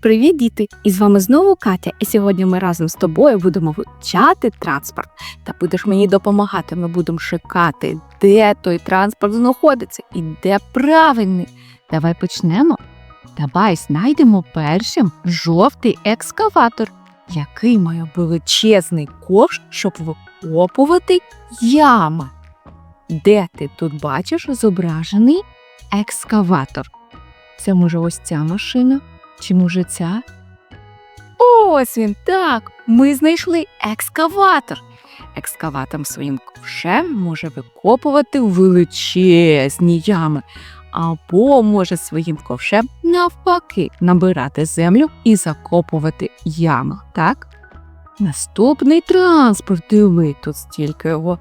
Привіт, діти! І з вами знову Катя. І сьогодні ми разом з тобою будемо вивчати транспорт. Та будеш мені допомагати. Ми будемо шукати, де той транспорт знаходиться і де правильний. Давай почнемо. Давай знайдемо першим жовтий екскаватор, який має величезний ковш, щоб викопувати ями. Де ти тут бачиш зображений екскаватор? Це може ось ця машина? Чи може ця? Ось він, так. Ми знайшли екскаватор. Екскаватор своїм ковшем може викопувати величезні ями, або може своїм ковшем навпаки набирати землю і закопувати ями, так? Наступний транспорт, диви тут стільки його.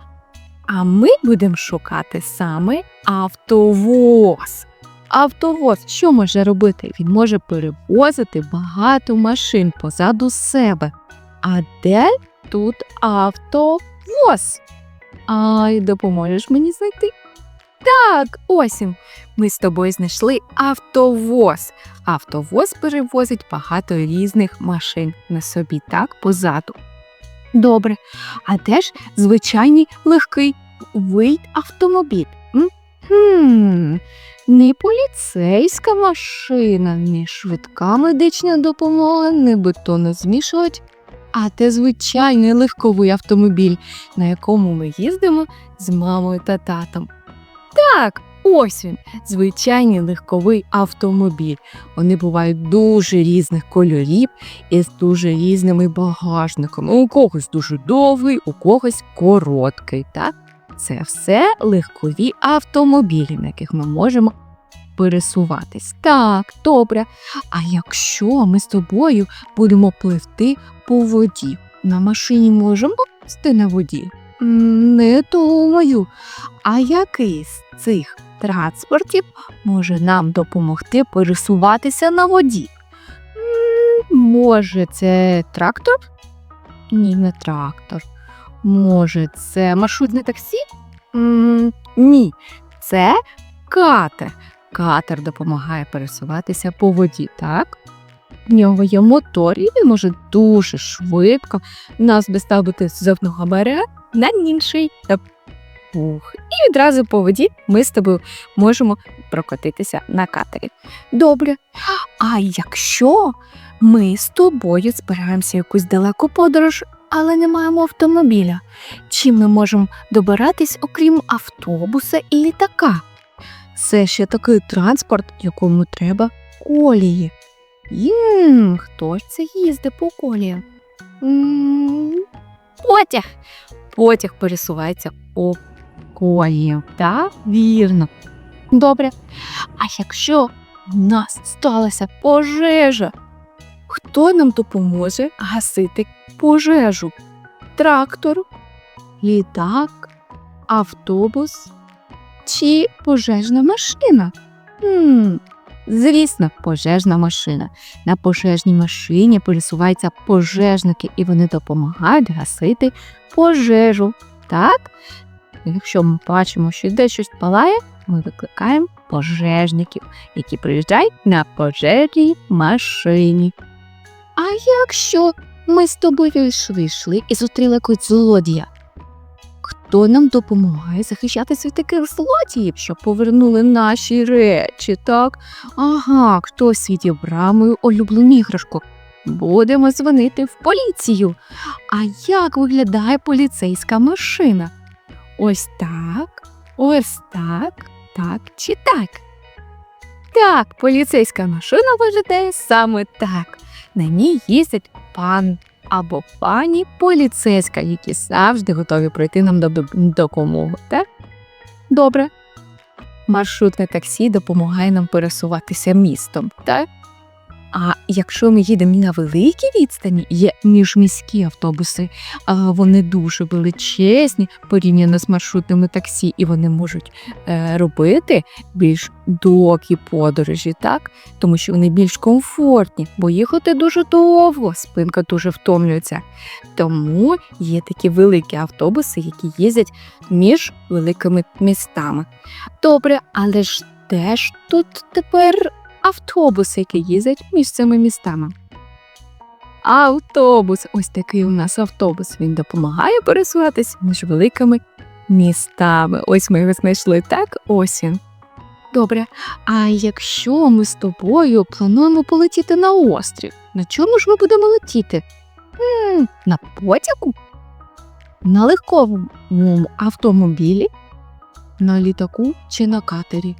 А ми будемо шукати саме автовоз. Автовоз що може робити? Він може перевозити багато машин позаду себе. А де тут автовоз? Ай, допоможеш мені знайти? Так, ось. Ми з тобою знайшли автовоз. Автовоз перевозить багато різних машин на собі, так, позаду. Добре. А де ж звичайний легкий вийд автомобіль? М? Хм, не поліцейська машина, не швидка медична допомога, не бетонозмішувач, а те звичайний легковий автомобіль, на якому ми їздимо з мамою та татом. Так, ось він, звичайний легковий автомобіль. Вони бувають дуже різних кольорів і з дуже різними багажниками. У когось дуже довгий, у когось короткий. так? Це все легкові автомобілі, на яких ми можемо пересуватись. Так, добре. А якщо ми з тобою будемо пливти по воді, на машині можемо плисти на воді? Не думаю. А який з цих транспортів може нам допомогти пересуватися на воді? Може, це трактор? Ні, не трактор. Може, це маршрутне таксі? М, ні, це катер. Катер допомагає пересуватися по воді, так? В нього є мотор, і він може дуже швидко нас доставити з одного берега на інший. Та. І відразу по воді ми з тобою можемо прокотитися на катері. Добре. А якщо ми з тобою збираємося якусь далеку подорож, але не маємо автомобіля, чим ми можемо добиратись, окрім автобуса і літака? Це ще такий транспорт, якому треба колії. Єм, хто ж це їздить по коліям? Потяг. Потяг пересувається по коліям. Так, вірно. Добре. А якщо в нас сталася пожежа, хто нам допоможе гасити пожежу? Трактор, літак, автобус чи пожежна машина? Хм, звісно, пожежна машина. На пожежній машині пересуваються пожежники, і вони допомагають гасити пожежу. Так? Якщо ми бачимо, що десь щось палає, ми викликаємо пожежників, які приїжджають на пожежній машині. Якщо ми з тобою йшли, йшли і зустріли якогось злодія? Хто нам допомагає захищатися від таких злодіїв, щоб повернули наші речі, так? Ага, хтось відібрав мою улюблену іграшку. Будемо дзвонити в поліцію. А як виглядає поліцейська машина? Ось так, ось так, так чи так? Так, поліцейська машина виглядає саме так. На ній їздять пан або пані поліцейська, які завжди готові пройти нам до допомогу, так? Добре. Маршрутне таксі допомагає нам пересуватися містом, так? А якщо ми їдемо на великій відстані, є міжміські автобуси, вони дуже величезні порівняно з маршрутними таксі, і вони можуть е, робити більш довгі подорожі, так? Тому що вони більш комфортні, бо їхати дуже довго, спинка дуже втомлюється. Тому є такі великі автобуси, які їздять між великими містами. Добре, але ж де ж тут тепер автобуси, які їздять між цими містами. Автобус. Ось такий у нас автобус. Він допомагає пересуватись між великими містами. Ось ми його знайшли, так? Ось. Добре. А якщо ми з тобою плануємо полетіти на острів, на чому ж ми будемо летіти? м на потягу? На легковому автомобілі? На літаку чи на катері?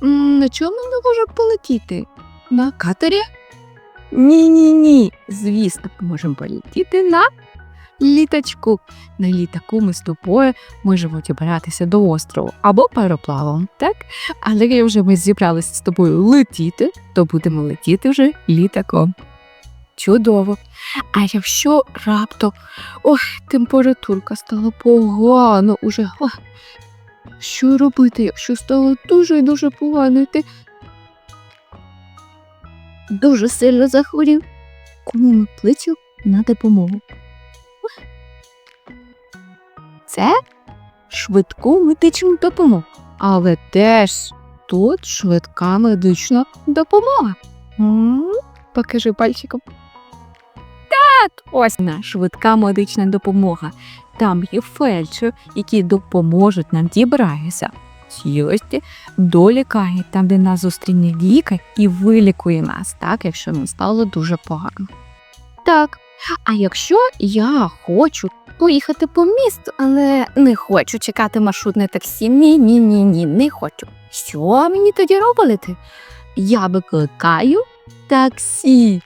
На чому ми можемо полетіти? На катері? Ні, ні, ні. Звісно, ми можемо полетіти на літачку. На літаку ми з тобою можемо дібратися до острову або пароплавом, так? Але як вже ми зібралися з тобою летіти, то будемо летіти вже літаком. Чудово. А якщо раптом ох, температурка стала погано уже. Що робити, якщо стало дуже і дуже погано? Ти дуже сильно захворів. Кому ми плечу на допомогу? Це швидку медичну допомогу. Але теж тут швидка медична допомога. Покажи пальчиком. Так, ось вона, швидка медична допомога. Там є фельдшер, які допоможуть нам дібратися цілості до лікарні, там, де нас зустріне лікар і вилікує нас, так, якщо нам стало дуже погано. Так. А якщо я хочу поїхати по місту, але не хочу чекати маршрутне таксі. Ні, ні, ні, ні, не хочу. Що мені тоді робити? Я викликаю таксі.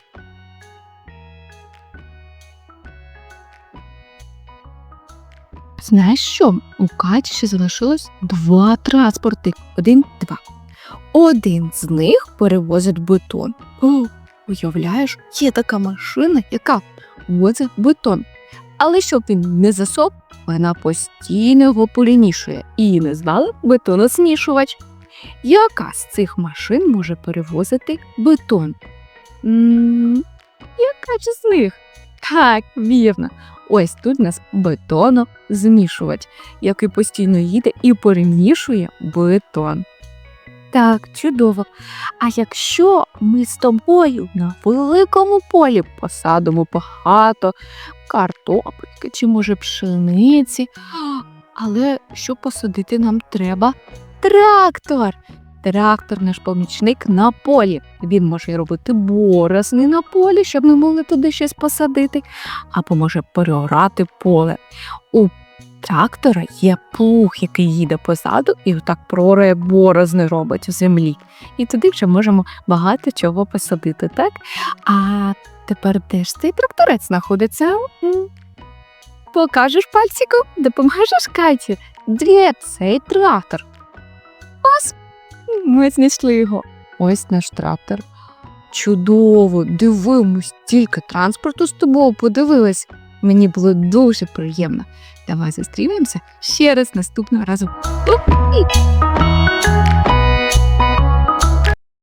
Знаєш що? У Каті ще залишилось два транспорти. Один, два. Один з них перевозить бетон. О, уявляєш, є така машина, яка возить бетон. Але щоб він не засох, вона постійно його полінішує і не знала бетоносмішувач. Яка з цих машин може перевозити бетон? м яка ж з них? Так, вірно. Ось тут у нас бетонозмішувач, який постійно їде і перемішує бетон. Так, чудово. А якщо ми з тобою на великому полі посадимо багато картопельки чи, може, пшениці, але щоб посадити нам треба трактор. Трактор наш помічник на полі. Він може робити борозни на полі, щоб ми могли туди щось посадити, або може переорати поле. У трактора є плуг, який їде позаду, і отак прорає борозни робить у землі. І туди вже можемо багато чого посадити, так? А тепер де ж цей тракторець знаходиться? Покажеш пальчиком, допоможеш Каті. Де цей трактор? Ось ми знайшли його. Ось наш трактор. Чудово, дивимось, тільки транспорту з тобою подивилась. Мені було дуже приємно. Давай зустрінемося ще раз наступного разу.